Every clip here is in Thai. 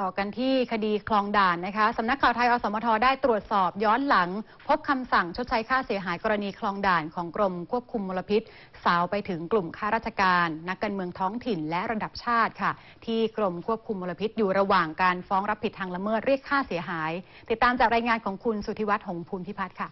ต่อกันที่คดีคลองด่านนะคะสำนักข่าวไทยอสมทได้ตรวจสอบย้อนหลัง พบคำสั่งชดใช้ค่าเสียหายกรณีคลองด่านของกรมควบคุมมลพิษ สาวไปถึงกลุ่มข้าราชการ นักการเมืองท้องถิ่นและระดับชาติค่ะ ที่กรมควบคุมมลพิษอยู่ระหว่างการฟ้องรับผิดทางละเมิดเรียกค่าเสียหาย ติดตามจากรายงานของคุณสุธิวัฒน์หงษ์ภูมิพิพัฒน์ค่ะ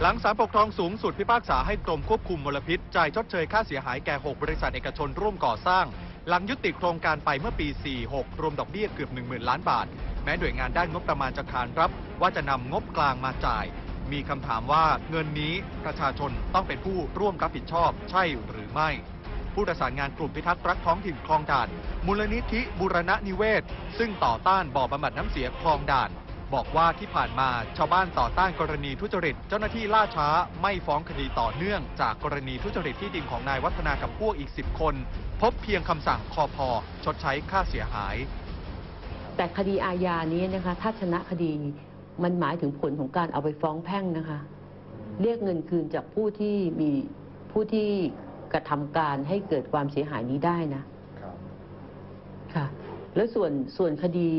หลังศาลปกครองสูงสุดพิพากษาให้กรมควบคุมมลพิษจ่ายชดเชยค่าเสียหายแก่ 6 บริษัทเอกชนร่วมก่อสร้าง หลังยุติโครงการไปเมื่อปี 46 รวมดอกเบี้ยเกือบ 10,000 ล้านบาท แม้หน่วยงานด้านงบประมาณจะขานรับ ว่าจะนำงบกลางมาจ่าย มีคำถามว่าเงินนี้ประชาชนต้องเป็นผู้ร่วมรับผิดชอบใช่หรือไม่ ผู้ประสานงานกลุ่มพิทักษ์รักท้องถิ่นคลองด่าน มูลนิธิบุรณนิเวศ ซึ่งต่อต้านบ่อบำบัดน้ำเสียคลองด่าน บอกว่าที่ผ่านมาชาวบ้านต่อต้านกรณีทุจริต เจ้าหน้าที่ล่าช้า ไม่ฟ้องคดีต่อเนื่อง จากกรณีทุจริตที่ดินของนายวัฒนากับพวกอีก 10 คน พบเพียงคำสั่งคอพอชดใช้ค่าเสียหาย แต่คดีอาญานี้นะคะ ถ้าชนะคดีมันหมายถึงผลของการเอาไปฟ้องแพ่งนะคะ เรียกเงินคืนจากผู้ที่มีผู้ที่กระทำการให้เกิดความเสียหายนี้ได้นะค่ะ แล้วส่วนส่วนคดี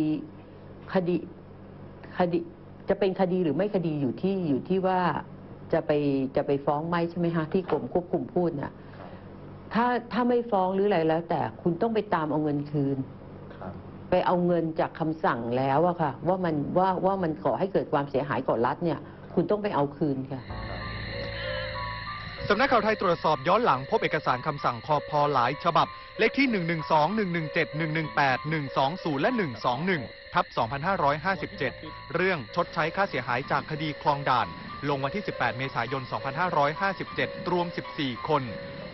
คดี คดีจะเป็นคดีหรือไม่คดีอยู่ที่อยู่ที่ว่าจะไปจะไปฟ้องไหมใช่ไหมคะที่กรมควบคุมพูดน่ะถ้าถ้าไม่ฟ้องหรืออะไรแล้ว แต่คุณต้องไปตามเอาเงินคืน ไปเอาเงินจากคำสั่งแล้วอะค่ะ ว่ามันว่าว่ามันก่อให้เกิดความเสียหายก่อรัฐเนี่ย คุณต้องไปเอาคืนค่ะสำนักข่าวไทยตรวจสอบย้อนหลังพบเอกสารคำสั่งคอพอหลายฉบับ เลขที่ 112 117 118 120 และ 121 ทับ 2557 เรื่องชดใช้ค่าเสียหายจากคดีคลองด่าน ลงวันที่ 18 เมษายน 2557 รวม 14 คน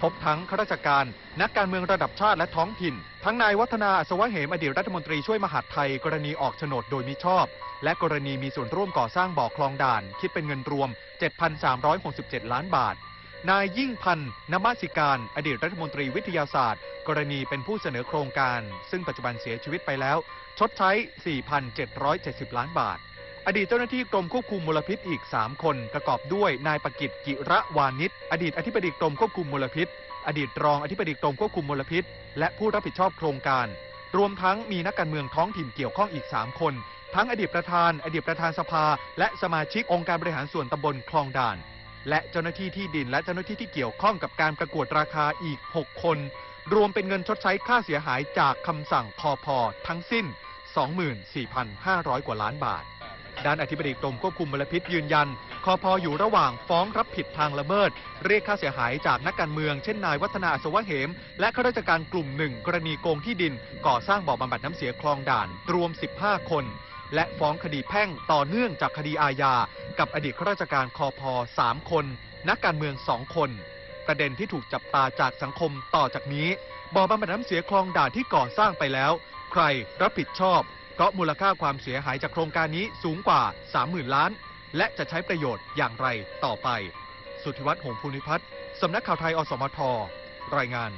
พบทั้งข้าราชการ นักการเมืองระดับชาติและท้องถิ่น ทั้งนายวัฒนาอัศวะเหมอดีตรัฐมนตรีช่วยมหาดไทย กรณีออกโฉนดโดยมิชอบ และกรณีมีส่วนร่วมก่อสร้างบ่อคลองด่าน คิดเป็นเงินรวม 7,367 ล้านบาท นายยิ่งพันธ์นมัสิการ อดีตรัฐมนตรีวิทยาศาสตร์ กรณีเป็นผู้เสนอโครงการ ซึ่งปัจจุบันเสียชีวิตไปแล้ว ชดใช้ 4,770 ล้านบาท อดีตเจ้าหน้าที่กรมควบคุมมลพิษอีก 3 คน ประกอบด้วยนายประกิตกิระวานิชอดีตอธิบดีกรมควบคุมมลพิษ อดีตรองอธิบดีกรมควบคุมมลพิษ และผู้รับผิดชอบโครงการ รวมทั้งมีนักการเมืองท้องถิ่นเกี่ยวข้องอีก 3 คน ทั้งอดีตประธาน อดีตประธานสภา และสมาชิกองค์การบริหารส่วนตำบลคลองด่าน และเจ้าหน้าที่ที่ดินและเจ้าหน้าที่ที่เกี่ยวข้องกับการประกวดราคาอีก 6 คน รวมเป็นเงินชดใช้ค่าเสียหายจากคำสั่งคอพอทั้งสิ้น 24,500 กว่าล้านบาท ด้านอธิบดีกรมควบคุมมลพิษยืนยันคอพออยู่ระหว่างฟ้องรับผิดทางละเมิด เรียกค่าเสียหายจากนักการเมือง เช่นนายวัฒนาอัศวะเหม และข้าราชการกลุ่มหนึ่งกรณีโกงที่ดิน ก่อสร้างบ่อบำบัดน้ำเสียคลองด่าน รวม 15 คน และฟ้องคดีแพ่งต่อเนื่องจากคดีอาญา กับอดีตข้าราชการคอพอ3คน นักการเมือง2คน ประเด็นที่ถูกจับตาจากสังคมต่อจากนี้บ่อบำบัดน้ำเสียคลองด่านที่ก่อสร้างไปแล้ว ใครรับผิดชอบ เพราะมูลค่าความเสียหายจากโครงการนี้สูงกว่า 30,000 ล้าน และจะใช้ประโยชน์อย่างไรต่อไป สุทธิวัฒน์หงษ์ภูนิพัฒน์สำนักข่าวไทยอสมทรายงาน